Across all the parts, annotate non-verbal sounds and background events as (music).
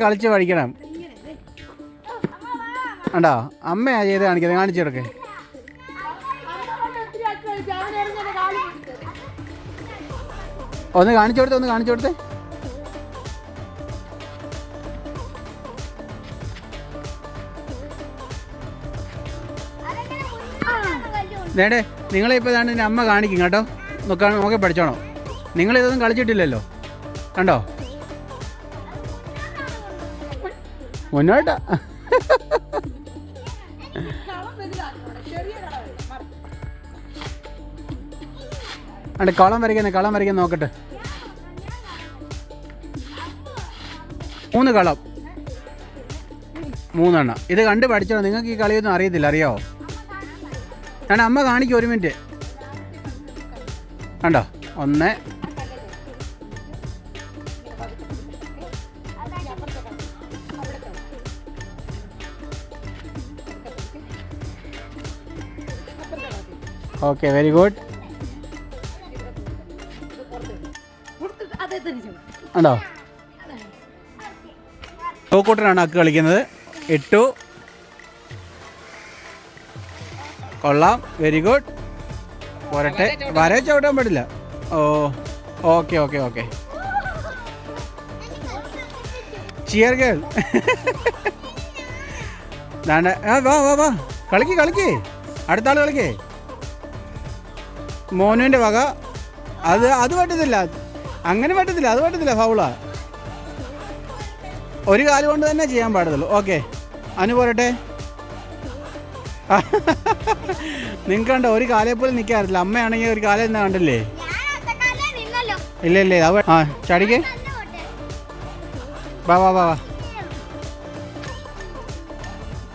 കളിച്ച് പഠിക്കണം. ഉണ്ടോ അമ്മയാ ചെയ്ത് കാണിക്കുന്നത്. കാണിച്ചു കൊടുക്കേ. ഒന്ന് കാണിച്ചു കൊടുത്തേ ഒന്ന് കാണിച്ചു കൊടുത്തേ. വേണ്ടേ നിങ്ങളിപ്പോൾ ഇതാണ് എന്റെ അമ്മ കാണിക്കും കേട്ടോ? നോക്കാൻ നോക്കി പഠിച്ചോണോ. നിങ്ങളിതൊന്നും കളിച്ചിട്ടില്ലല്ലോ. കണ്ടോ? മുന്നോട്ടാ. അണ്ട് കളം വരയ്ക്കുന്നേ കളം വരയ്ക്കാൻ നോക്കട്ടെ. മൂന്ന് കളം. മൂന്നെണ്ണം. ഇത് കണ്ട് പഠിച്ചോ? നിങ്ങൾക്ക് ഈ കളിയൊന്നും അറിയത്തില്ല അറിയാവോ? ഞാൻ അമ്മ കാണിക്കും ഒരു മിനിറ്റ്. കണ്ടോ? ഒന്ന് ഓക്കെ വെരി ഗുഡ് ഉണ്ടോ? ടോക്കൂട്ടനാണ് അക്ക് കളിക്കുന്നത്. ഇട്ടു. കൊള്ളാം. വെരി ഗുഡ് പോരട്ടെ വര ചവിട്ടാൻ പാടില്ല. ഓ okay okay okay cheer girl ദാണ്ട. ആ വാ വാ വാ. കളിക്ക് കളിക്ക്. അടുത്ത ആൾ കളിക്കേ. മോനുവിന്റെ വക. അത് അത് പറ്റത്തില്ല. അങ്ങനെ പറ്റത്തില്ല അത് പറ്റത്തില്ല ഫൗളാ. ഒരു കാൽ കൊണ്ട് തന്നെ ചെയ്യാൻ പാടുള്ളൂ ഓക്കെ. അനു പോരട്ടെ. നിങ്ങൾക്ക് കണ്ടോ ഒരു കാലേ പോലും നിൽക്കാറില്ല അമ്മയാണെങ്കിൽ ഒരു കാലം എന്നാ കണ്ടില്ലേ? ഇല്ല ഇല്ലേ അവ ആ ചാടിക്കേ. വാ വാ വാ വാ.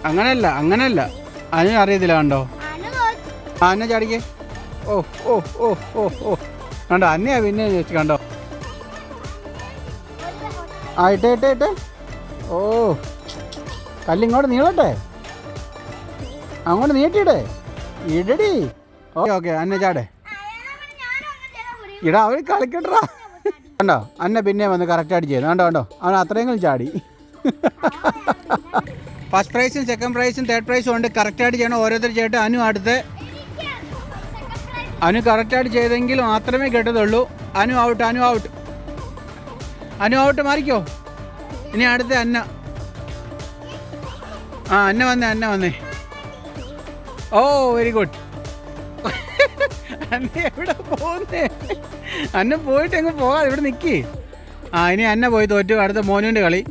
അങ്ങനെയല്ല അങ്ങനെയല്ല അനു അറിയത്തില്ല കണ്ടോ? ആ അന്നെ ചാടിക്കേ. ഓ ഓ ഓ ഓ ഓ. കണ്ടോ അന്നയാ പിന്നെ ചേച്ചി കണ്ടോ? ആ ഇട്ടെ ഇട്ടെ ഇട്ടെ. ഓ. കല്ലിങ്ങോട്ട് നീളട്ടെ. അങ്ങോട്ട് നീട്ടിയിടേ. ഇടടി. ഓക്കെ ഓക്കെ അന്നെ ചാടേ. ഇടാ അവർ കളിക്കട്ടാ കണ്ടോ അന്നെ പിന്നെ വന്ന് കറക്റ്റായിട്ട് ചെയ്യുന്നു. കണ്ടോ കണ്ടോ അവൻ അത്രയെങ്കിലും ചാടി. ഫസ്റ്റ് പ്രൈസും സെക്കൻഡ് പ്രൈസും തേർഡ് പ്രൈസും ഉണ്ട്. കറക്റ്റായിട്ട് ചെയ്യണം. ഓരോരുത്തർ ചെയ്യട്ടെ. അനു അടുത്ത്. അനു കറക്റ്റായിട്ട് ചെയ്തെങ്കിൽ മാത്രമേ കേട്ടതുള്ളൂ. Anu out Anu out Anu out Marico. ഇനി അടുത്ത അന്ന. ആ അന്ന വന്നേ അന്ന വന്നേ. ഓ വെരി ഗുഡ് (laughs) അന്ന എവിടെ പോകുന്നേ അന്ന പോയിട്ട് എങ്ങ് പോകാതെ ഇവിടെ നിൽക്കി ആ ഇനി അന്ന പോയി തോറ്റു അടുത്ത മോനുവിന്റെ കളി.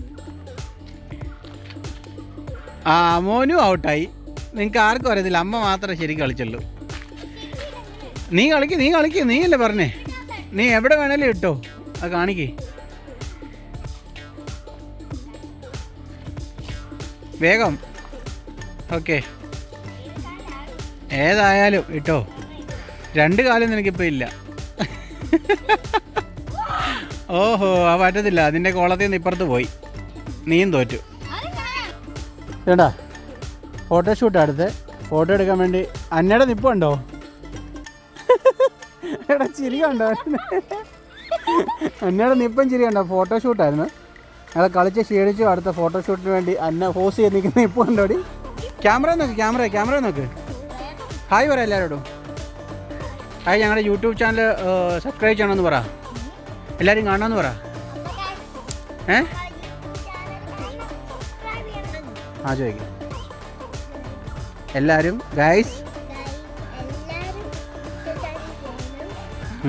ആ മോനു ഔട്ടായി നിങ്ങൾക്ക് ആർക്കും അറിയത്തില്ല അമ്മ മാത്രമേ ശരിക്കും കളിച്ചുള്ളൂ. നീ കളിക്ക് നീ കളിക്ക്. നീ അല്ലേ പറഞ്ഞേ? നീ എവിടെ വേണേലും ഇട്ടോ. അത് കാണിക്കേ. വേഗം. ഓക്കെ. ഏതായാലും ഇട്ടോ. രണ്ട് കാലം നിനക്കിപ്പോൾ ഇല്ല. ഓഹോ ആ പറ്റത്തില്ല. അതിന്റെ കോളത്തിൽ നിന്ന് ഇപ്പുറത്ത് പോയി. നീയും തോറ്റു. ചേട്ടാ ഫോട്ടോഷൂട്ട് അടുത്ത്. ഫോട്ടോ എടുക്കാൻ വേണ്ടി അന്നയുടെ നിപ്പുണ്ടോ? എടാ ചിരി കണ്ടോ? അന്നയുടെ നിപ്പം ചിരി കണ്ടോ? ഫോട്ടോഷൂട്ടായിരുന്നു ഞങ്ങൾ കളിച്ച് ക്ഷീണിച്ചു. അടുത്ത ഫോട്ടോഷൂട്ടിന് വേണ്ടി അന്ന ഹോസ് ചെയ്ത് നിൽക്കുന്ന നിപ്പ് കണ്ടോടി? ക്യാമറ നോക്ക് ക്യാമറ ക്യാമറ നോക്ക്. ഹായ് പറ എല്ലാവരോടും ഹായ് ഞങ്ങളുടെ യൂട്യൂബ് ചാനൽ സബ്സ്ക്രൈബ് ചെയ്യണമെന്ന് പറ. എല്ലാവരും കാണണമെന്ന് പറ. ഏ? ആ ചോദിക്കും. എല്ലാവരും ഗൈസ് (laughs)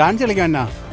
ഡാൻസ് കളിക്കാൻ എന്നാ?